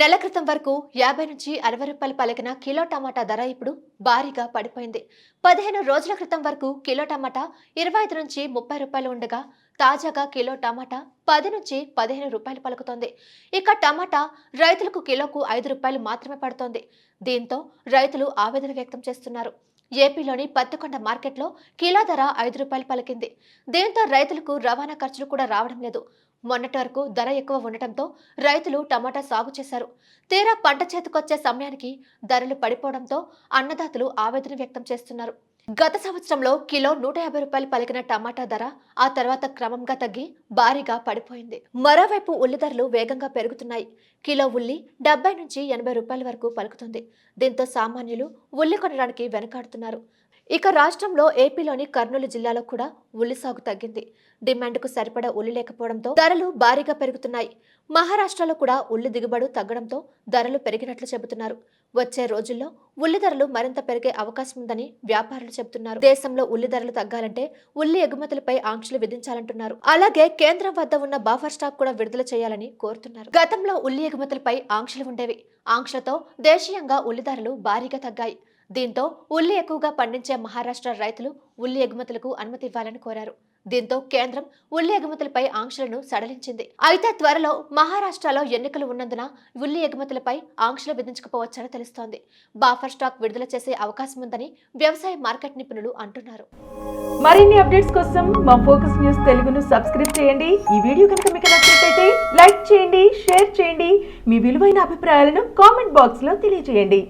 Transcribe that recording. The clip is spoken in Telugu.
నెల క్రితం వరకు యాభై నుంచి అరవై రూపాయలు పలికిన కిలో టమాటా ధర ఇప్పుడు భారీగా పడిపోయింది. పదిహేను రోజుల క్రితం వరకు కిలో టమాటా ఇరవై ఐదు నుంచి ముప్పై రూపాయలు ఉండగా తాజాగా కిలో టమాటా పది నుంచి పదిహేను రూపాయలు పలుకుతోంది. ఇక టమాటా రైతులకు కిలోకు ఐదు రూపాయలు మాత్రమే పడుతోంది. దీంతో రైతులు ఆవేదన వ్యక్తం చేస్తున్నారు. ఏపీలోని పత్తికొండ మార్కెట్లో కిలో ధర ఐదు రూపాయలు పలికింది. దీంతో రైతులకు రవాణా ఖర్చులు కూడా రావడం లేదు. మొన్నటి వరకు ధర ఎక్కువ ఉండటంతో రైతులు టమాటా సాగు చేశారు. తీరా పంట చేతికొచ్చే సమయానికి ధరలు పడిపోవడంతో అన్నదాతలు ఆవేదన వ్యక్తం చేస్తున్నారు. గత సంవత్సరంలో కిలో నూట యాభై రూపాయలు పలికిన టమాటా ధర ఆ తర్వాత క్రమంగా తగ్గి భారీగా పడిపోయింది. మరోవైపు ఉల్లి ధరలు వేగంగా పెరుగుతున్నాయి. కిలో ఉల్లి డెబ్బై నుంచి ఎనభై రూపాయల వరకు పలుకుతుంది. దీంతో సామాన్యులు ఉల్లి కొనడానికి వెనకాడుతున్నారు. ఇక రాష్ట్రంలో ఏపీలోని కర్నూలు జిల్లాలో కూడా ఉల్లి సాగు తగ్గింది. డిమాండ్కు సరిపడా ఉల్లి లేకపోవడంతో ధరలు భారీగా పెరుగుతున్నాయి. మహారాష్ట్రలో కూడా ఉల్లి దిగుబడి తగ్గడంతో ధరలు పెరిగినట్లు చెబుతున్నారు. వచ్చే రోజుల్లో ఉల్లి ధరలు మరింత పెరిగే అవకాశం ఉందని వ్యాపారులు చెబుతున్నారు. దేశంలో ఉల్లి ధరలు తగ్గాలంటే ఉల్లి ఎగుమతులపై ఆంక్షలు విధించాలంటున్నారు. అలాగే కేంద్రం వద్ద ఉన్న బాఫర్ స్టాక్ కూడా విడుదల చేయాలని కోరుతున్నారు. గతంలో ఉల్లి ఎగుమతులపై ఆంక్షలు ఉండేవి. ఆంక్షలతో దేశీయంగా ఉల్లి ధరలు భారీగా తగ్గాయి. దీంతో ఉల్లి ఎక్కువగా పండించే మహారాష్ట్ర రైతులు ఉల్లి ఎగుమతులకు అనుమతి ఇవ్వాలని కోరారు. దీంతో కేంద్రం ఉల్లి ఎగుమతులపై ఆంక్షలను సడలించింది. అయితే త్వరలో మహారాష్ట్రలో ఎన్నికలు ఉన్నందున ఉల్లి ఎగుమతులపై ఆంక్షలు విధించకపోవచ్చని తెలుస్తోంది. బాఫర్ స్టాక్ విడుదల చేసే అవకాశం ఉందని వ్యవసాయ మార్కెట్ నిపుణులు అంటున్నారు. మరిన్ని అప్డేట్స్ కోసం మా ఫోకస్ న్యూస్ తెలుగును సబ్స్క్రైబ్ చేయండి. ఈ వీడియో కనుక మీకు నచ్చినట్లయితే లైక్ చేయండి షేర్ చేయండి. మీ విలువైన అభిప్రాయాలను కామెంట్ బాక్స్లో తెలియజేయండి.